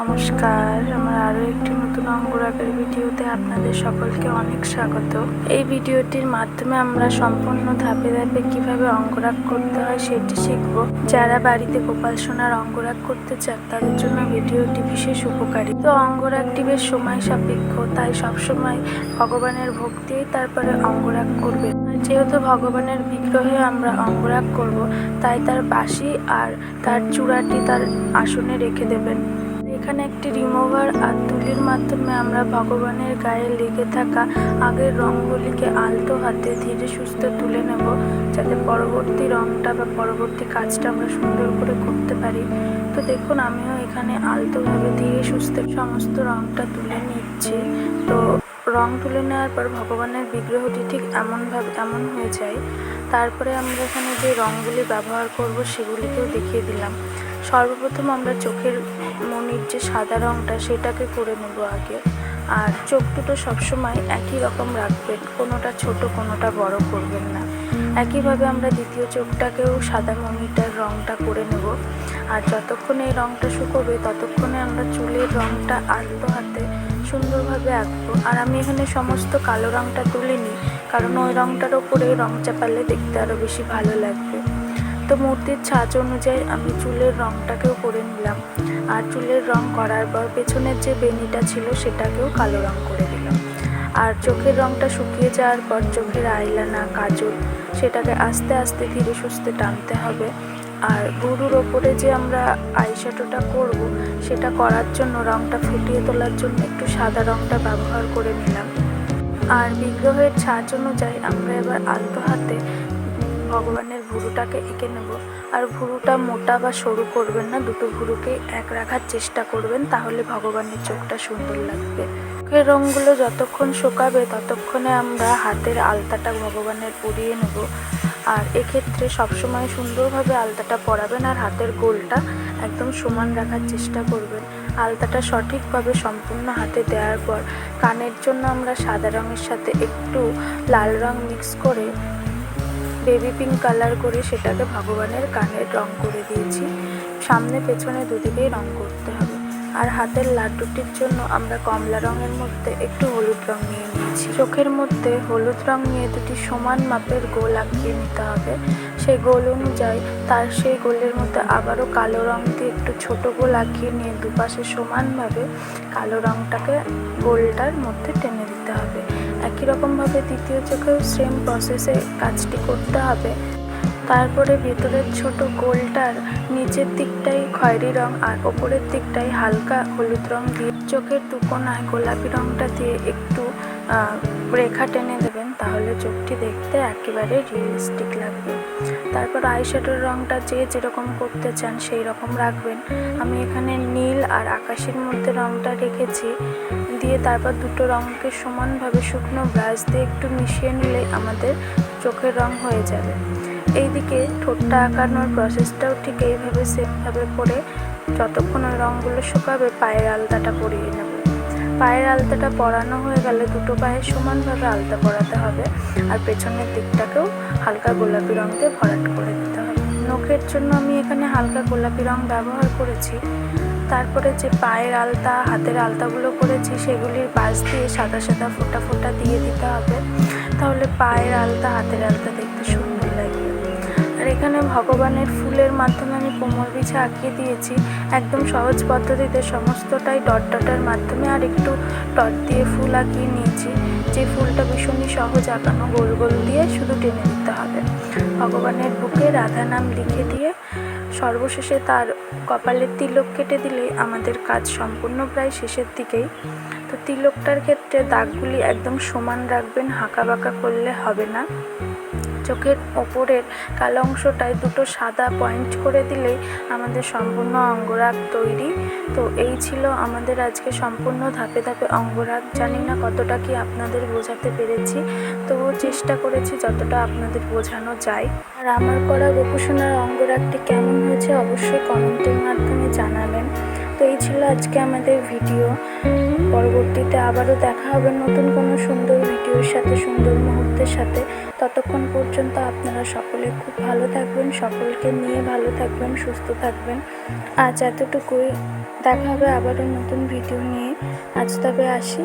নমস্কার। আমার আরও একটি নতুন অঙ্গরাগের ভিডিওতে আপনাদের সকলকে অনেক স্বাগত। এই ভিডিওটির মাধ্যমে আমরা সম্পূর্ণ ধাপে ধাপে কীভাবে অঙ্গরাগ করতে হয় সেটি শিখব। যারা বাড়িতে গোপাল সোনার অঙ্গরাগ করতে চান, তাদের জন্য ভিডিওটি বিশেষ উপকারী। তো অঙ্গরাগটি বেশ সময় সাপেক্ষ, তাই সবসময় ভগবানের ভক্তিই তারপরে অঙ্গরাগ করবে। যেহেতু ভগবানের বিগ্রহে আমরা অঙ্গরাগ করব, তাই তার বাসি আর তার চূড়াটি তার আসনে রেখে দেবেন। এখানে একটি রিমুভার আর তুলির মাধ্যমে আমরা ভগবানের গায়ে লেগে থাকা আগের রঙগুলিকে আলতো হাতে ধীরে সুস্থে তুলে নেব যাতে পরবর্তী রঙটা বা পরবর্তী কাজটা আমরা সুন্দর করে করতে পারি। তো দেখুন, আমিও এখানে আলতোভাবে ধীরে সুস্থে সমস্ত রঙটা তুলে নিচ্ছি। তো রং তুলে নেওয়ার পর ভগবানের বিগ্রহটি ঠিক এমনভাবে, এমন হয়ে যায়। তারপরে আমরা এখানে যে রঙগুলি ব্যবহার করব সেগুলিকেও দেখিয়ে দিলাম। সর্বপ্রথম আমরা চোখের মনির যে সাদা রঙটা সেটাকে করে নেব আগে। আর চোখ দুটো সবসময় একই রকম রাখবেন, কোনোটা ছোট, কোনোটা বড় করবেন না। একইভাবে আমরা দ্বিতীয় চোখটাকেও সাদা মনিটার রঙটা করে নেব। আর যতক্ষণ এই রঙটা শুকোবে, ততক্ষণে আমরা চুলের রঙটা আলতো হাতে সুন্দরভাবে আঁকবো। আর আমি এখানে সমস্ত কালো রঙটা তুলিনি, কারণ ওই রঙটার ওপরে রং চাপালে দেখতে আরও বেশি ভালো লাগবে। তো মূর্তির ছাঁচ অনুযায়ী আমি চুলের রঙটাকেও করে নিলাম। আর চুলের রং করার পর পেছনের যে বেনিটা ছিল সেটাকেও কালো রং করে দিলাম। আর চোখের রংটা শুকিয়ে যাওয়ার পর চোখের আইলানা কাজল, সেটাকে আস্তে আস্তে ধীরে সুস্থে টানতে হবে। আর গুরুর ওপরে যে আমরা আইশ্যাডোটা করব, সেটা করার জন্য, রংটা ফুটিয়ে তোলার জন্য একটু সাদা রংটা ব্যবহার করে নিলাম। আর বিগ্রহের ছাঁচ অনুযায়ী আমরা এবার আলতো হাতে ভগবানের ভুরুটাকে এঁকে নেব। আর ভুরুটা মোটা বা সরু করবেন না, দুটো ভুরুকেই এক রাখার চেষ্টা করবেন, তাহলে ভগবানের চোখটা সুন্দর লাগবে। চোখের রঙগুলো যতক্ষণ শুকাবে, ততক্ষণে আমরা হাতের আলতাটা ভগবানের পরিয়ে নেব। আর এক্ষেত্রে সবসময় সুন্দরভাবে আলতাটা পরাবেন আর হাতের গোলটা একদম সমান রাখার চেষ্টা করবেন। আলতাটা সঠিকভাবে সম্পূর্ণ হাতে দেওয়ার পর, কানের জন্য আমরা সাদা রঙের সাথে একটু লাল রং মিক্স করে বেবি পিঙ্ক কালার করে সেটাকে ভগবানের কানের রং করে দিয়েছি। সামনে পেছনে দুদিকেই রং করতে হবে। আর হাতের লাড্ডুটির জন্য আমরা কমলা রঙের মধ্যে একটু হলুদ রং নিয়ে নিয়েছি। চোখের মধ্যে হলুদ রং নিয়ে দুটি সমান মাপের গোল আঁকিয়ে নিতে হবে। সেই গোল অনুযায়ী তার সেই গোলের মধ্যে আবারও কালো রং দিয়ে একটু ছোট গোল আঁকিয়ে নিয়ে দুপাশে সমানভাবে কালো রংটাকে গোলটার মধ্যে টেনে দিতে হবে। একই রকমভাবে দ্বিতীয় চোখেও সেম প্রসেসে কাজটি করতে হবে। তারপরে ভেতরের ছোট গোলটার নিচের দিকটাই খয়েরি রং আর ওপরের দিকটাই হালকা হলুদ রং দিয়ে চোখের দুকোনায় গোলাপি রংটা দিয়ে একটু রেখা টেনে দেবেন, তাহলে চোখটি দেখতে একেবারে রিয়েলিস্টিক লাগবে। তারপর আইশ্যাডোর রংটা যে যেরকম করতে চান সেই রকম রাখবেন। আমি এখানে নীল আর আকাশের মধ্যে রংটা রেখেছি। দিয়ে তারপর দুটো রঙকে সমানভাবে শুকনো ব্রাশ দিয়ে একটু মিশিয়ে নিলে আমাদের চোখের রং হয়ে যাবে। এইদিকে ঠোঁটটা আঁকানোর প্রসেসটাও ঠিক এইভাবে সেমভাবে করে যতক্ষণ ওই রঙগুলো শুকাবে, পায়ের আলতাটা পরিয়ে নেব। পায়ের আলতাটা পরানো হয়ে গেলে দুটো পায়ে সমানভাবে আলতা পরাতে হবে আর পেছনের দিকটাকেও হালকা গোলাপি রং দিয়ে ভরাট করে দিতে হবে। নখের জন্য আমি এখানে হালকা গোলাপি রং ব্যবহার করেছি। তারপরে যে পায়ের আলতা, হাতের আলতাগুলো করেছি, সেগুলির পাশ দিয়ে সাদা সাদা ফোঁটা ফোঁটা দিয়ে দিতে হবে। তাহলে পায়ের আলতা, হাতের আলতা দেখতে সুন্দর লাগে। আর এখানে ভগবানের ফুলের মাধ্যমে আমি কোমর বিছা আঁকিয়ে দিয়েছি। একদম সহজ পদ্ধতিতে সমস্তটাই ডট ডটের মাধ্যমে আর একটু ডট দিয়ে ফুল আঁকিয়ে নিয়েছি। যে ফুলটা ভীষণই সহজ আঁকানো, গোল গোল দিয়ে শুধু টেনে দিতে হবে। ভগবানের বুকে রাধা নাম লিখে দিয়ে সর্বশেষে তার কপালের তিলক কেটে দিলেই আমাদের কাজ সম্পূর্ণ প্রায় শেষের দিকেই। তো তিলকটার ক্ষেত্রে দাগগুলি একদম সমান রাখবেন হাঁকা বাঁকা করলে হবে না। চোখের ওপরের কালো অংশটায় দুটো সাদা পয়েন্ট করে দিলেই আমাদের সম্পূর্ণ অঙ্গরাগ তৈরি। তো এই ছিল আমাদের আজকে সম্পূর্ণ ধাপে ধাপে অঙ্গরাগ। জানি না কতটা কি আপনাদের বোঝাতে পেরেছি, তবুও চেষ্টা করেছি যতটা আপনাদের বোঝানো যায়। আর আমার করা গোপুসোনার অঙ্গরাগটি কেমন হয়েছে অবশ্যই কমেন্টের মাধ্যমে জানাবেন। তো এই ছিল আজকে আমাদের ভিডিও পরবর্তীতে আবারও দেখা হবে নতুন কোনো সুন্দর ভিডিওর সাথে, সুন্দর মুহূর্তের সাথে। ততক্ষণ পর্যন্ত আপনারা সকলে খুব ভালো থাকবেন, সকলকে নিয়ে ভালো থাকবেন, সুস্থ থাকবেন। আজ এতটুকুই। দেখা হবে আবারও নতুন ভিডিও নিয়ে। আজ তবে আসি।